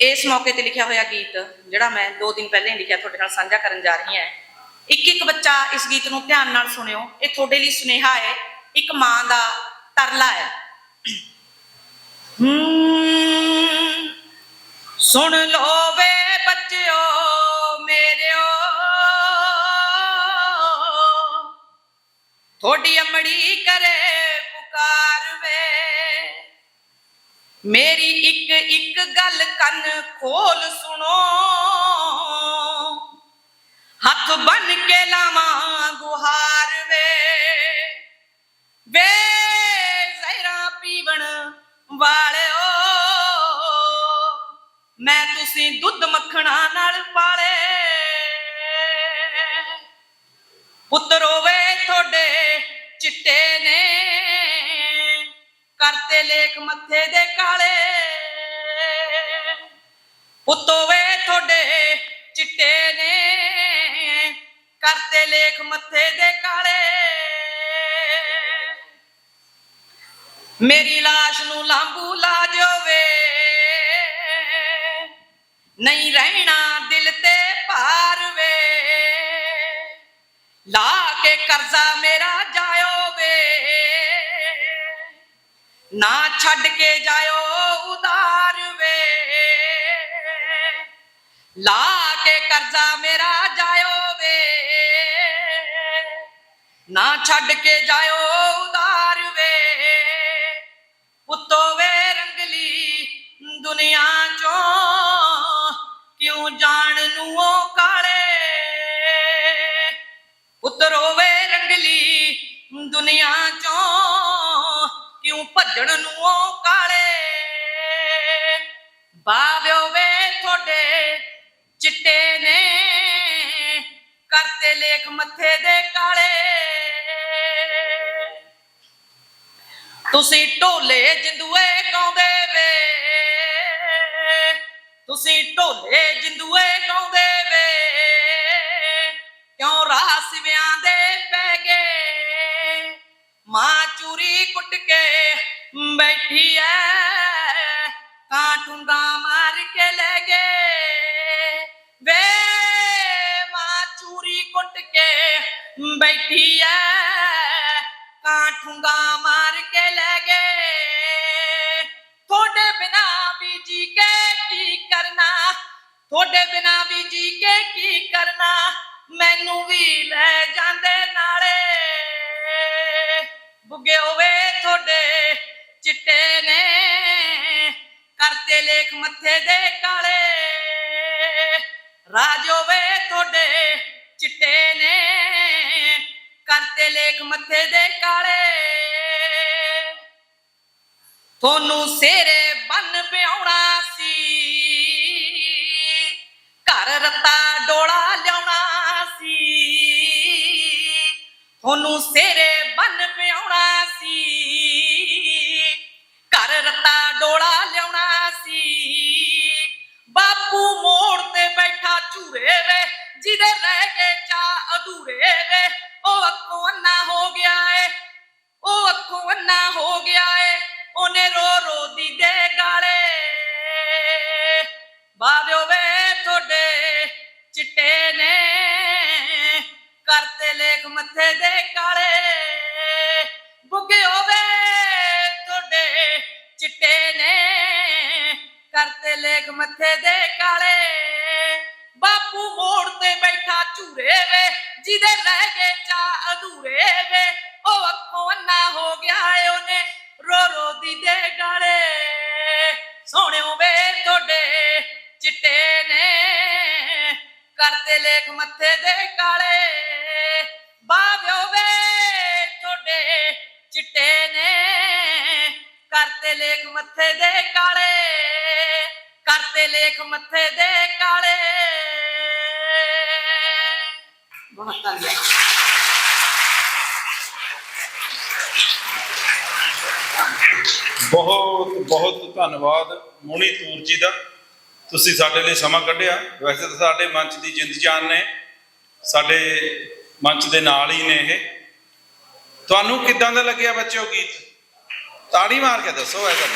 ਇਸ ਮੌਕੇ ਤੇ ਲਿਖਿਆ ਹੋਇਆ ਗੀਤ, ਜਿਹੜਾ ਮੈਂ 2 ਦਿਨ ਪਹਿਲਾਂ ਹੀ ਲਿਖਿਆ, ਤੁਹਾਡੇ ਨਾਲ ਸਾਂਝਾ ਕਰਨ ਜਾ ਰਹੀ ਹਾਂ। ਇੱਕ ਇੱਕ ਬੱਚਾ ਇਸ ਗੀਤ ਨੂੰ ਧਿਆਨ ਨਾਲ ਸੁਣਿਓ। ਇਹ ਤੁਹਾਡੇ ਲਈ ਸੁਨੇਹਾ ਹੈ। ਇੱਕ ਮਾਂ ਦਾ ਤਰਲਾ ਹੈ। ਸੁਣ ਲੋ ਵੇ ਬੱਚਿਓ, ਮੇਰਿਓ। ਥੋੜੀ ਅਮੜੀ ਕਰੇ ਪੁਕਾਰ ਵੇ। ਮੇਰੀ ਇੱਕ ਇੱਕ ਗੱਲ ਕੰਨ ਖੋਲ ਸੁਣੋ। ਹੱਥ ਬੰਨ ਕੇ ਲਾਵਾਂ ਗੁਹਾਰ ਵੇ। ਵੇ ਜ਼ਹਿਰਾ ਪੀਵਣ ਵਾਲਿਓ, ਮੈਂ ਤੁਸੀਂ ਦੁੱਧ ਮੱਖਣਾ ਨਾਲ ਪਾਲੇ। ਪੁੱਤਰ ਵੇ ਤੁਹਾਡੇ ਚਿੱਟੇ ਨੇ ਤੇ ਲੇਖ ਮੱਥੇ ਦੇ ਕਾਲੇ। ਪੁੱਤੋ ਵੇ ਤੁਹਾਡੇ ਚਿੱਟੇ ਨੇ ਕਰਤੇ ਲੇਖ ਮੱਥੇ ਦੇ ਕਾਲੇ। ਮੇਰੀ ਲਾਸ਼ ਨੂੰ ਲਾਂਬੂ ਲਾ ਜਾਵੇ। ਨਹੀਂ ਰਹਿਣਾ ਦਿਲ ਤੇ ਭਾਰ ਵੇ। ਲਾ ਕੇ ਕਰਜ਼ਾ ਮੇਰਾ ਜਾਇਓ ਵੇ। ਨਾ ਛੱਡ ਕੇ ਜਾਇਓ ਉਦਾਰ ਵੇ। ਲਾ ਕੇ ਕਰਜ਼ਾ ਮੇਰਾ ਜਾਇਓ ਵੇ। ਨਾ ਛੱਡ ਕੇ ਜਾਇਓ ਉਦਾਰ ਵੇ। ਪੁੱਤੋ ਵੇ ਰੰਗਲੀ ਦੁਨੀਆ ਚੋਂ ਕਿਉਂ ਜਾਣ ਨੂੰ ਉਹ ਕਾਲੇ? ਪੁੱਤਰੋ ਵੇ ਰੰਗਲੀ ਦੁਨੀਆ ਚੋਂ ਕਿਉਂ ਨੂੰ ਉਹ ਕਾਲੇ। ਬਾਵਿਓ ਵੇ ਤੁਹਾਡੇ ਚਿੱਟੇ ਨੇ, ਕਰਤੇ ਲੇਖ ਮੱਥੇ ਦੇ ਕਾਲੇ। ਤੁਸੀਂ ਢੋਲੇ ਜਿੰਦੂਏ ਗਾਉਂਦੇ ਵੇ। ਤੁਸੀਂ ਢੋਲੇ ਜਿੰਦੂਏ ਗਾਉਂਦੇ ਵੇ। ਕਿਉਂ ਰਾਸ ਵਿਆਂ ਦੇ ਪੈ ਗਏ? ਮਾਂ ਚੂਰੀ ਕੁੱਟ ਕੇ ਬੈਠੀ ਐ ਕਾਂ ਠੁੰਗਾ ਮਾਰ ਕੇ ਲੈ ਗਏ ਵੇ ਮਾਂ ਚੂਰੀ ਕੁੱਟ ਕੇ ਬੈਠੀ ਐ ਕਾਂ ਠੁੰਗਾ ਮਾਰ ਕੇ ਲੈ ਗਏ ਤੁਹਾਡੇ ਬਿਨਾ ਵੀ ਜੀ ਕੇ ਕਰਤੇ ਲੇਖ ਮੱਥੇ ਦੇ ਕਾਲੇ। ਰਾਜ ਹੋਵੇ ਤੁਹਾਡੇ, ਚਿੱਟੇ ਨੇ। ਕਰਤੇ ਲੇਖ ਮੱਥੇ ਦੇ ਕਾਲੇ। ਤੁਹਾਨੂੰ ਸੇਰੇ ਬੰਨ ਵਿਆਉਣਾ ਸੀ। ਘਰ ਰੱਤਾ ਡੋਲਾ ਲਿਆਉਣਾ ਸੀ। ਤੁਹਾਨੂੰ ਸੇਰੇ ਅਧੂਰੇ ਵੇ। ਉਹ ਅੱਖੋਂ ਅੰਨਾ ਹੋ ਗਿਆ ਏ। ਉਹ ਅੱਖੋਂ ਅੰਨਾ ਹੋ ਗਿਆ ਏ। ਉਹਨੇ ਰੋ ਰੋ ਦੀ ਦੇ ਗਾਲੇ। ਬਾਬਿਓ ਵੇ, ਤੁਹਾਡੇ ਚਿੱਟੇ ਨੇ। ਕਰਤੇ ਲੇਖ ਮੱਥੇ ਦੇ ਕਾਲੇ। ਬੁੱਗੇ ਹੋਵੇ ਤੁਹਾਡੇ ਚਿੱਟੇ ਨੇ। ਕਰਤੇ ਲੇਖ ਮੱਥੇ ਦੇ ਕਾਲੇ। ਬਾਪੂ ਮੋੜ ਤੇ ਬੈਠਾ ਝੂਰੇ ਚਿੱਟੇ ਨੇ, ਕਰਤੇ ਲੇਖ ਮੱਥੇ ਦੇ ਕਾਲੇ। ਬਾਵਿਓ ਵੇ ਤੁਹਾਡੇ ਚਿੱਟੇ ਨੇ, ਕਰਤੇ ਲੇਖ ਮੱਥੇ ਦੇ ਕਾਲੇ, ਕਰਤੇ ਲੇਖ ਮੱਥੇ ਦੇ ਕਾਲੇ। ਬਹੁਤ ਧੰਨਵਾਦ। ਬਹੁਤ ਬਹੁਤ ਧੰਨਵਾਦ ਮੋਣੀ ਤੂਰ ਜੀ ਦਾ। ਤੁਸੀਂ ਸਾਡੇ ਲਈ ਸਮਾਂ ਕੱਢਿਆ। ਵੈਸੇ ਤਾਂ ਸਾਡੇ ਮੰਚ ਦੀ ਜਿੰਦ ਜਾਨ ਨੇ। ਸਾਡੇ ਮੰਚ ਦੇ ਨਾਲ ਹੀ ਨੇ ਇਹ। ਤੁਹਾਨੂੰ ਕਿੱਦਾਂ ਦਾ ਲੱਗਿਆ ਬੱਚਿਓ ਗੀਤ? ਤਾੜੀ ਮਾਰ ਕੇ ਦੱਸੋ ਇਹ ਗੱਲ